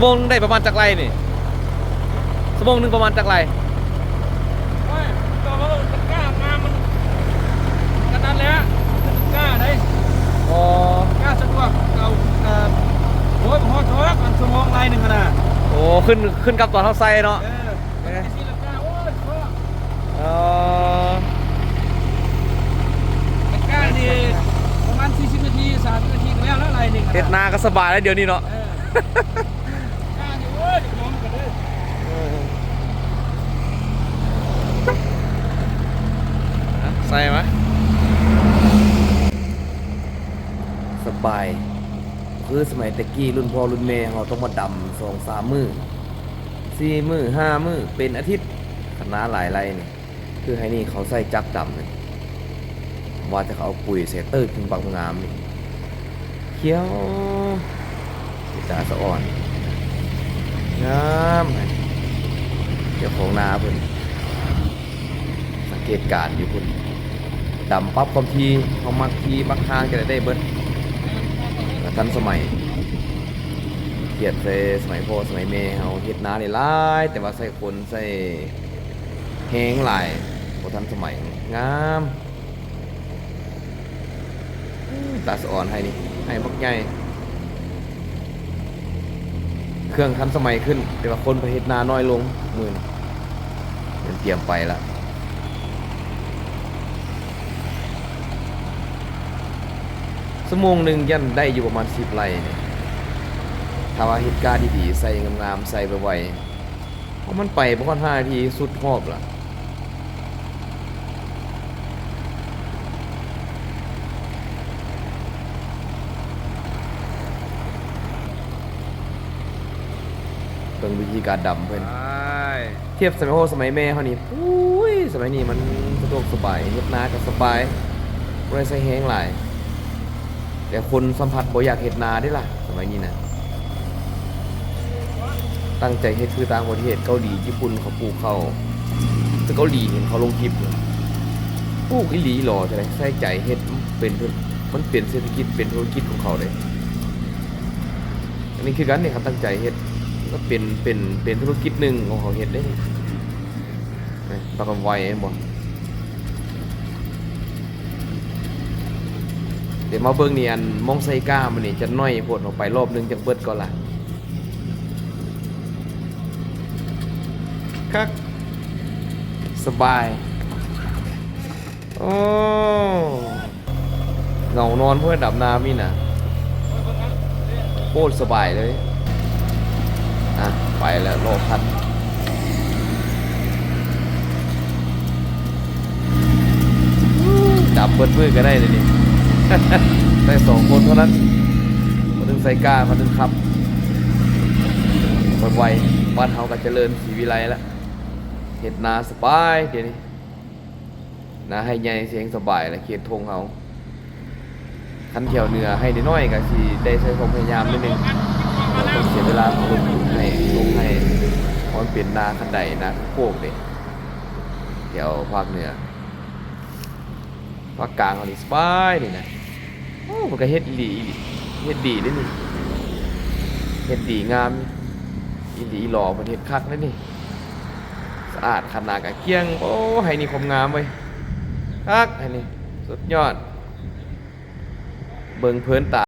สมงได้ประมาณจักไรนี่สมงหนึงประมาณจักไรโอ้ยก็ว่ามันกล้างามมันกระนั้นแหล้วกล้าได้อ๋อกล้าสะดวกเอาเอ่อโอ้ยพอชอบอันชั่วโมงไรหนึ่งขนาดโอ้ขึ้นขึ้นกับตอนเท้าไซเนาะเออไอ้ที่ละกล้าโอ้ยชอบอ๋อไอ้กล้านี่ประมาณ40นาที30นาทีก็แล้วแล้วไรหนึ่งขนาดเฮ็ดนาก็สบายแล้วเดี๋ยวนี้เนาะ เออ ใส่ไหมสบาย คือสมัยตะกี้รุ่นพ่อรุ่นแม่เขาต้องมาดำสองสามมือสี่มือห้ามือเป็นอาทิตย์คณะหลายไรเนี่ยคือให้นี่เขาใส่จักดำเนี่ยว่าจะเขาเอาปุ๋ยเซเตอร์ขึ้นบางงามนี่เขียวสีตาสะอ่อน งามเจ้าของนาเพิ่นสังเกตการณ์อยู่พุ่นดำปั๊บความทีเขามักทีมักทางจะได้เบิดทันสมัยเกียดใส่สมัยพ่อสมัยแม่เฮาเฮ็ดนาได้หลายแต่ว่าใส่คนใส่แฮงหลายบ่ทันสมัยงามตาสะอ่อนให้นี่ให้บักใหญ่ เครื่องทันสมัยขึ้น แต่ว่าคนไปเฮ็ดนาน้อยลงมื้อนี้เดี๋ยวเตรียมไปละสมงหนึ่งยันได้อยู่ประมาณสิบไร่เนี่ยถ้าว่าเหตุการณ์ดีๆใส่งามๆใส่ไปไวๆเพราะมันไปประมาณห้านาทีสุดหอบล่ะ เบิ่งวิธีการดำเพิ่นใช่เทียบสมัยโฮสมัยแม่เขานี่อุ้ยสมัยนี้มันสะดวกสบายเฮ็ดนาก็สบายบ่ได้ใส่แห้งหลายแต่คนสัมผัสบ่อยากเฮ็ดนาได้ล่ะ สมัยนี้นะตั้งใจเฮ็ดคือต่างประเทศเกาหลีญี่ปุ่นเขาปลูกเขาวแต่เกาหลีเห็นเขาลงคลิปเลยปลูกอีหลีหรอจะได้ใส่ใจเฮ็ดเป็นธุรมันเป็นเศรษฐกิจเป็นธุรกิจของเขาเลยอันนี้คือกันเนี่ยเขาตั้งใจเฮ็ด ก็เป็นเป็นเป็นธุรกิจหนึ่งของเขาเฮ็ดได้นี่นะปากกันไวเองบ่เดี๋ยวมาเบิ่งนี่อันมองไซก้ามันนี่จะน้อยโพดออกไปรอบหนึงจังเบิดก่อนละคักสบาย โอ้เงานอนเพื่อดับน้ำนี่นะโคตรสบายเลย อะ ไปแล้วโลพันจับเบิดมือก็ได้เลยนี่ได้สองคนเท่านั้นคนหนึงใส่กล้าคนหนึงขับไวๆบ้านเฮาก็เจริญสีวิไลแล้วเห็ดนาสบายเดี๋ยวนี้นาให้ใหญ่เสียงสบายแล้วเขียนทงเฮาคันเขียวเหนือให้ได้น้อยก็สิได้ใช้ความพยายามนิดนึง เราต้องเสียเวลาของลงทุนให้ลงให้เพราะมันเป็นนาคันใดนาโคกเด็เดี๋ยวภาคเหนือภาคกลางเขานี่สบายนี่นะโอ้มันก็เฮ็ดอีหลีเฮ็ดดีเด้นี่เฮ็ดดีงามอีหลีหล่อมันเฮ็ดคักเด้นี่สะอาดขนาดกะเกี้ยงโอ้ให้นี่คมงามเว้ยคักให้นี่สุดยอด เบิ่งเพลินตา